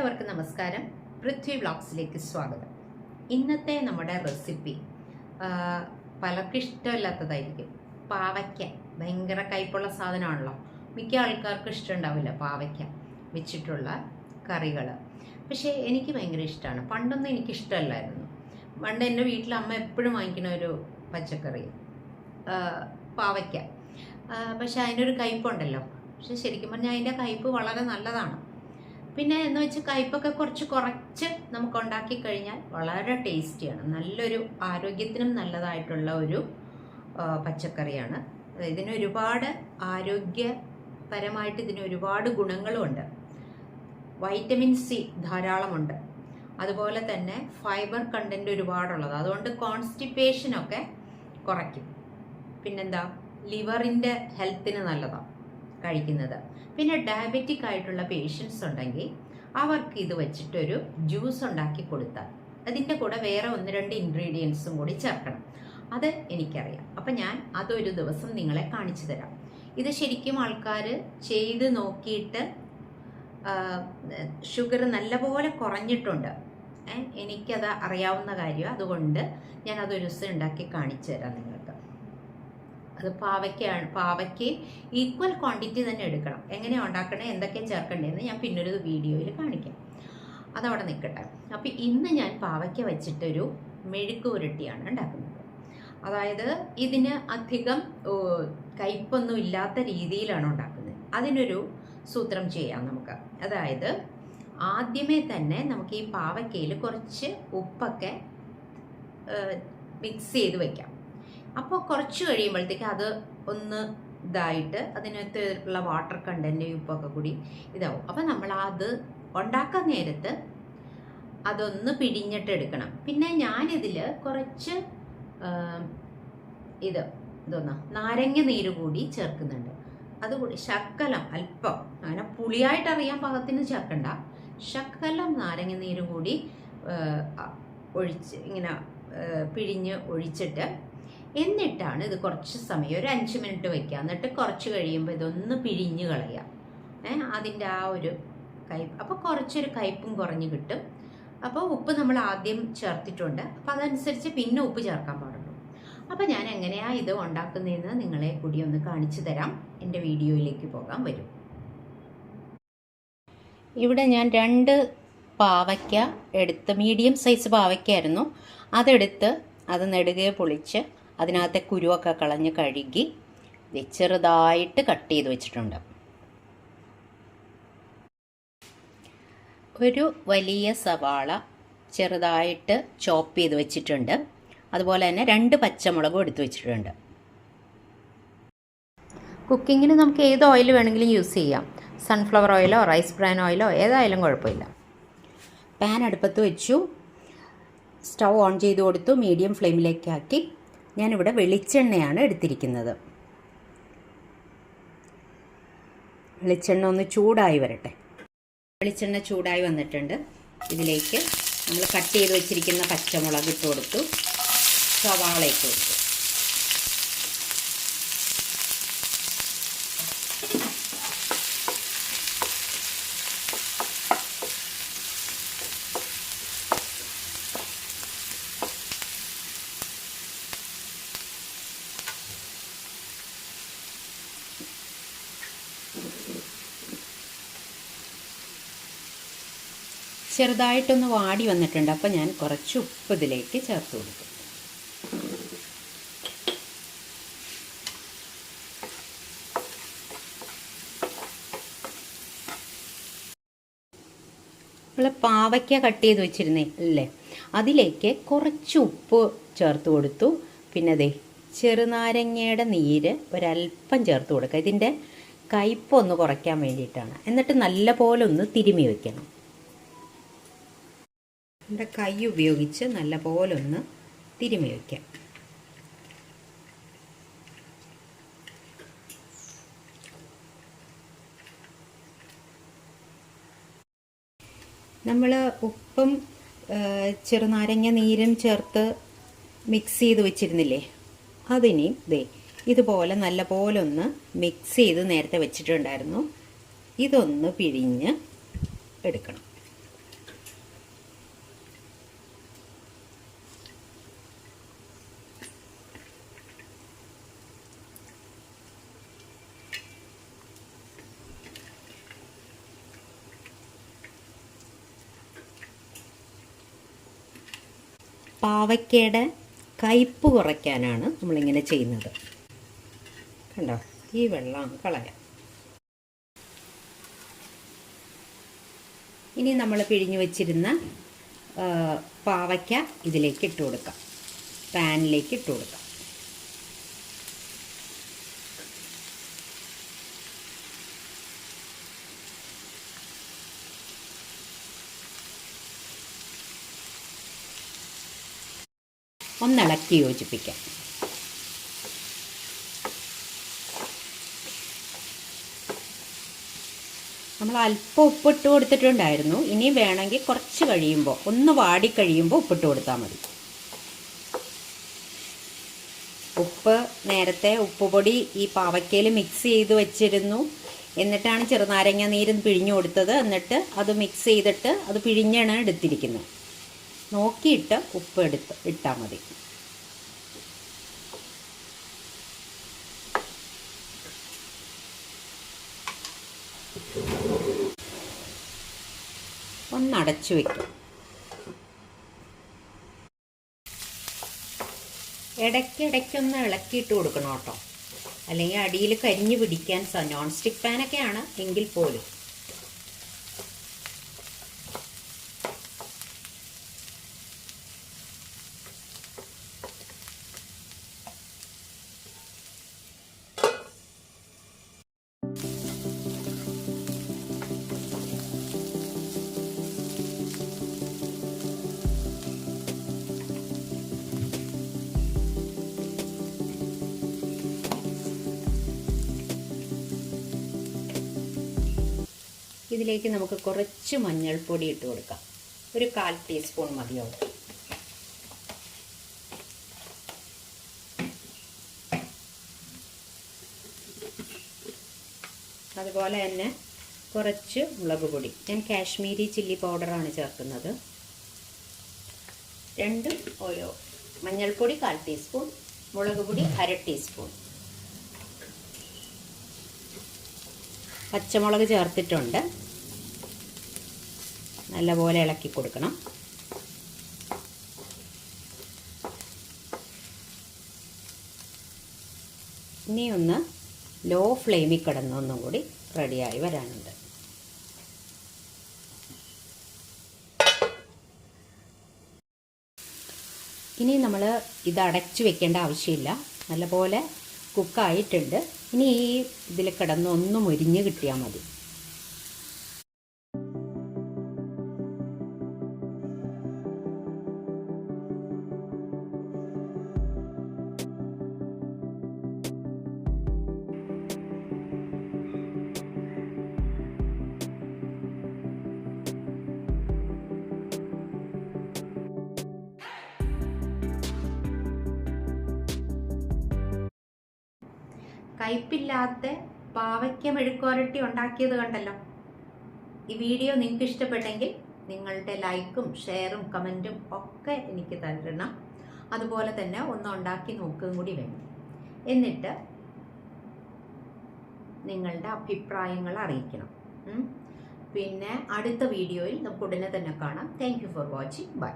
എല്ലാവർക്കും നമസ്കാരം. പൃഥ്വി ബ്ലോഗ്സിലേക്ക് സ്വാഗതം. ഇന്നത്തെ നമ്മുടെ റെസിപ്പി ആ, പലർക്കും ഇഷ്ടമില്ലാത്തതായിരിക്കും പാവയ്ക്ക. ഭയങ്കര കയ്പുള്ള സാധനമാണല്ലോ. മിക്ക ആൾക്കാർക്കും ഇഷ്ടമുണ്ടാവില്ല പാവയ്ക്ക വെച്ചിട്ടുള്ള കറികൾ പക്ഷേ എനിക്ക് ഭയങ്കര ഇഷ്ടമാണ്. പണ്ടൊന്നും എനിക്ക് ഇഷ്ടമല്ലായിരുന്നു പണ്ട് എന്റെ വീട്ടിൽ അമ്മ എപ്പോഴും വാങ്ങിക്കുന്ന ഒരു പച്ചക്കറി പാവയ്ക്ക. പക്ഷെ അതിനൊരു കയ്പുണ്ടല്ലോ. പക്ഷെ ശരിക്കും പറഞ്ഞാൽ അതിന്റെ കയ്പ് വളരെ നല്ലതാണ്. പിന്നെ എന്ന് വെച്ച് കയ്പൊക്കെ കുറച്ച് കുറച്ച് നമുക്ക് ഉണ്ടാക്കി കഴിഞ്ഞാൽ വളരെ ടേസ്റ്റിയാണ്. നല്ലൊരു ആരോഗ്യത്തിനും നല്ലതായിട്ടുള്ള ഒരു പച്ചക്കറിയാണ്. ഇതിന് ഒരുപാട് ആരോഗ്യപരമായിട്ട് ഇതിന് ഒരുപാട് ഗുണങ്ങളുമുണ്ട് വൈറ്റമിൻ സി ധാരാളമുണ്ട്. അതുപോലെ തന്നെ ഫൈബർ കണ്ടന്റ് ഒരുപാടുള്ളത്. അതുകൊണ്ട് കോൺസ്റ്റിപ്പേഷനൊക്കെ കുറയ്ക്കും. പിന്നെന്താ? ലിവറിന്റെ ഹെൽത്തിന് നല്ലതാണ് കഴിക്കുന്നത്. പിന്നെ ഡയബറ്റിക് ആയിട്ടുള്ള പേഷ്യൻസ് ഉണ്ടെങ്കിൽ അവർക്ക് ഇത് വെച്ചിട്ടൊരു ജ്യൂസ് ഉണ്ടാക്കി കൊടുത്താൽ അതിന്റെ കൂടെ വേറെ ഒന്ന് രണ്ട് ഇൻഗ്രീഡിയൻസും കൂടി ചേർക്കണം. അത് എനിക്കറിയാം. അപ്പം ഞാൻ അതൊരു ദിവസം നിങ്ങളെ കാണിച്ചു തരാം. ഇത് ശരിക്കും ആൾക്കാർ ചെയ്ത് നോക്കിയിട്ട് ഷുഗർ നല്ലപോലെ കുറഞ്ഞിട്ടുണ്ട്. എനിക്കത് അറിയാവുന്ന കാര്യമാണ് അതുകൊണ്ട് ഞാൻ അതൊരു ദിവസം ഉണ്ടാക്കി കാണിച്ചു തരാം നിങ്ങൾക്ക് അത് പാവയ്ക്കാണ് പാവയ്ക്ക് ഈക്വൽ ക്വാണ്ടിറ്റി തന്നെ എടുക്കണം. എങ്ങനെയാണ് ഉണ്ടാക്കണേ എന്തൊക്കെ ചേർക്കണ്ടേന്ന് ഞാൻ പിന്നൊരു വീഡിയോയിൽ കാണിക്കാം. അതവിടെ നിൽക്കട്ടെ. അപ്പം ഇന്ന് ഞാൻ പാവയ്ക്ക വെച്ചിട്ടൊരു മെഴുക്ക് ഉരുട്ടിയാണ് ഉണ്ടാക്കുന്നത്. അതായത് ഇതിന് അധികം കയ്പൊന്നും ഇല്ലാത്ത രീതിയിലാണ് ഉണ്ടാക്കുന്നത്. അതിനൊരു സൂത്രം ചെയ്യാം നമുക്ക്. അതായത് ആദ്യമേ തന്നെ നമുക്ക് ഈ പാവയ്ക്കയിൽ കുറച്ച് ഉപ്പൊക്കെ മിക്സ് ചെയ്ത് വെക്കാം. അപ്പോൾ കുറച്ച് കഴിയുമ്പോഴത്തേക്ക് അത് ഒന്ന് ഇതായിട്ട് അതിനകത്തുള്ള വാട്ടർ കണ്ടന്റ് ഉപ്പൊക്കെ കൂടി ഇതാവും. അപ്പോൾ നമ്മൾ അത് ഉണ്ടാക്കാൻ നേരത്ത് അതൊന്ന് പിടിഞ്ഞിട്ട് എടുക്കണം. പിന്നെ ഞാനിതിൽ കുറച്ച് ഇത് ഇതൊന്ന് നാരങ്ങ നീര് കൂടി ചേർക്കുന്നുണ്ട്. അതുകൂടി ശക്കലം അല്പം അങ്ങനെ പുളിയായിട്ട് അറിയാൻ പാകത്തിന് ചേർക്കണ്ട. ശക്കലം നാരങ്ങ നീര് കൂടി ഒഴിച്ച് ഇങ്ങനെ പിഴിഞ്ഞ് ഒഴിച്ചിട്ട് എന്നിട്ടാണ് ഇത് കുറച്ച് സമയം ഒരു അഞ്ച് മിനിറ്റ് വയ്ക്കുക എന്നിട്ട് കുറച്ച് കഴിയുമ്പോൾ ഇതൊന്ന് പിഴിഞ്ഞ് കളയുക. ഏ അതിന്റെ ആ ഒരു കയ്പ്. അപ്പോൾ കുറച്ചൊരു കയ്പും കുറഞ്ഞ് കിട്ടും. അപ്പോൾ ഉപ്പ് നമ്മൾ ആദ്യം ചേർത്തിട്ടുണ്ട്. അപ്പോൾ അതനുസരിച്ച് പിന്നെ ഉപ്പ് ചേർക്കാൻ പാടുള്ളൂ. അപ്പോൾ ഞാൻ എങ്ങനെയാണ് ഇത് ഉണ്ടാക്കുന്നതെന്ന് നിങ്ങളെ കൂടി ഒന്ന് കാണിച്ചു തരാം. എന്റെ വീഡിയോയിലേക്ക് പോകാൻ വരും. ഇവിടെ ഞാൻ രണ്ട് പാവയ്ക്ക എടുത്ത് മീഡിയം സൈസ് പാവയ്ക്കായിരുന്നു അതെടുത്ത് അത് നെടുകെ പൊളിച്ച് അതിനകത്തെ കുരുവൊക്കെ കളഞ്ഞ് കഴുകി ചെറുതായിട്ട് കട്ട് ചെയ്ത് വെച്ചിട്ടുണ്ട്. ഒരു വലിയ സവാള ചെറുതായിട്ട് ചോപ്പ് ചെയ്ത് വെച്ചിട്ടുണ്ട്. അതുപോലെ തന്നെ രണ്ട് പച്ചമുളകും എടുത്തു വെച്ചിട്ടുണ്ട്. കുക്കിങ്ങിന് നമുക്ക് ഏത് ഓയിൽ വേണമെങ്കിലും യൂസ് ചെയ്യാം. സൺഫ്ലവർ ഓയിലോ റൈസ് ബ്രാൻ ഓയിലോ ഏതായാലും കുഴപ്പമില്ല. പാൻ അടുപ്പത്ത് വെച്ചു. സ്റ്റൗ ഓൺ ചെയ്ത് കൊടുത്തു. മീഡിയം ഫ്ലെയിമിലേക്കാക്കി ഞാനിവിടെ വെളിച്ചെണ്ണയാണ് എടുത്തിരിക്കുന്നത്. വെളിച്ചെണ്ണ ഒന്ന് ചൂടായി വരട്ടെ. വെളിച്ചെണ്ണ ചൂടായി വന്നിട്ടുണ്ട്. ഇതിലേക്ക് നമ്മൾ കട്ട് ചെയ്ത് വെച്ചിരിക്കുന്ന പച്ചമുളക് ഇട്ട് കൊടുത്തു. സവാള കൊടുത്തു. ചെറുതായിട്ടൊന്ന് വാടി വന്നിട്ടുണ്ട്. അപ്പോൾ ഞാൻ കുറച്ച് ഉപ്പ് ഇതിലേക്ക് ചേർത്ത് കൊടുക്കും. പാവയ്ക്ക കട്ട് ചെയ്ത് വെച്ചിരുന്നേ അല്ലേ? അതിലേക്ക് കുറച്ച് ഉപ്പ് ചേർത്ത് കൊടുത്തു. പിന്നെ ദേ ചെറുനാരങ്ങയുടെ നീര് ഒരല്പം ചേർത്ത് കൊടുക്കുക. ഇതിന്റെ കയ്പൊന്ന് കുറയ്ക്കാൻ വേണ്ടിയിട്ടാണ്. എന്നിട്ട് നല്ല പോലെ ഒന്ന് തിരുമി വെക്കണം. എന്റെ കൈ ഉപയോഗിച്ച് നല്ല പോലെ ഒന്ന് തിരുമി വയ്ക്കാം. നമ്മൾ ഉപ്പും ചെറുനാരങ്ങ നീരും ചേർത്ത് മിക്സ് ചെയ്ത് വെച്ചിരുന്നില്ലേ? അതിനി ദേ ഇതുപോലെ നല്ല പോലെ ഒന്ന് മിക്സ് ചെയ്ത് നേരത്തെ വെച്ചിട്ടുണ്ടായിരുന്നു. ഇതൊന്ന് പിഴിഞ്ഞ് എടുക്കണം. പാവയ്ക്കയുടെ കയ്പ്പ് കുറയ്ക്കാനാണ് നമ്മളിങ്ങനെ ചെയ്യുന്നത്. കണ്ടോ? ഈ വെള്ളം കളയാം. ഇനി നമ്മൾ പിഴിഞ്ഞു വച്ചിരുന്ന പാവയ്ക്ക ഇതിലേക്ക് ഇട്ട് കൊടുക്കാം. പാനിലേക്ക് ഇട്ട് കൊടുക്കാം. ഒന്നിളക്കി യോജിപ്പിക്കാം. നമ്മൾ അല്പം ഉപ്പിട്ട് കൊടുത്തിട്ടുണ്ടായിരുന്നു. ഇനി വേണമെങ്കിൽ കുറച്ച് കഴിയുമ്പോൾ ഒന്ന് വാടി കഴിയുമ്പോൾ ഉപ്പിട്ട് കൊടുത്താൽ മതി. ഉപ്പ് നേരത്തെ ഉപ്പുപൊടി ഈ പാവയ്ക്കയിൽ മിക്സ് ചെയ്ത് വെച്ചിരുന്നു. എന്നിട്ടാണ് ചെറുനാരങ്ങ നീരും പിഴിഞ്ഞു കൊടുത്തത്. എന്നിട്ട് അത് മിക്സ് ചെയ്തിട്ട് അത് പിഴിഞ്ഞാണ് എടുത്തിരിക്കുന്നത്. നോക്കിയിട്ട് ഉപ്പ് എടുത്ത് ഇട്ടാൽ മതി. ഒന്നടച്ചു വെക്കും. ഇടയ്ക്കിടയ്ക്കൊന്ന് ഇളക്കിയിട്ട് കൊടുക്കണം കേട്ടോ. അല്ലെങ്കിൽ അടിയിൽ കരിഞ്ഞു പിടിക്കാൻ നോൺ സ്റ്റിക്ക് പാനൊക്കെയാണ് എങ്കിൽ പോലും. ഇതിലേക്ക് നമുക്ക് കുറച്ച് മഞ്ഞൾപ്പൊടി ഇട്ട് കൊടുക്കാം. ഒരു കാൽ ടീസ്പൂൺ മതിയാവും. അതുപോലെ തന്നെ കുറച്ച് മുളക് പൊടി. ഞാൻ കാശ്മീരി ചില്ലി പൗഡറാണ് ചേർക്കുന്നത്. രണ്ടും ഓരോ മഞ്ഞൾപ്പൊടി കാൽ ടീസ്പൂൺ മുളക് പൊടി അര ടീസ്പൂൺ. പച്ചമുളക് ചേർത്തിട്ടുണ്ട്. നല്ലപോലെ ഇളക്കി കൊടുക്കണം. ഇനി ഒന്ന് ലോ ഫ്ലെയിമിൽ കിടന്നൊന്നും കൂടി റെഡിയായി വരാനുണ്ട്. ഇനി നമ്മൾ ഇത് അടച്ചു വെക്കേണ്ട ആവശ്യമില്ല. നല്ലപോലെ കുക്കായിട്ടുണ്ട്. ഇനി ഈ ഇതിൽ കിടന്ന് ഒന്ന് കിട്ടിയാൽ മതി. കയ്പില്ലാത്ത പാവയ്ക്ക മെഴുക്കുവരട്ടി ഉണ്ടാക്കിയത് കണ്ടല്ലോ. ഈ വീഡിയോ നിങ്ങൾക്ക് ഇഷ്ടപ്പെട്ടെങ്കിൽ നിങ്ങളുടെ ലൈക്കും ഷെയറും കമന്റും ഒക്കെ എനിക്ക് തരണം. അതുപോലെ തന്നെ ഒന്ന് ഉണ്ടാക്കി നോക്കുകയും കൂടി വേണം. എന്നിട്ട് നിങ്ങളുടെ അഭിപ്രായങ്ങൾ അറിയിക്കണം. പിന്നെ അടുത്ത വീഡിയോയിൽ നമുക്ക് ഉടനെ തന്നെ കാണാം. Thank for watching bye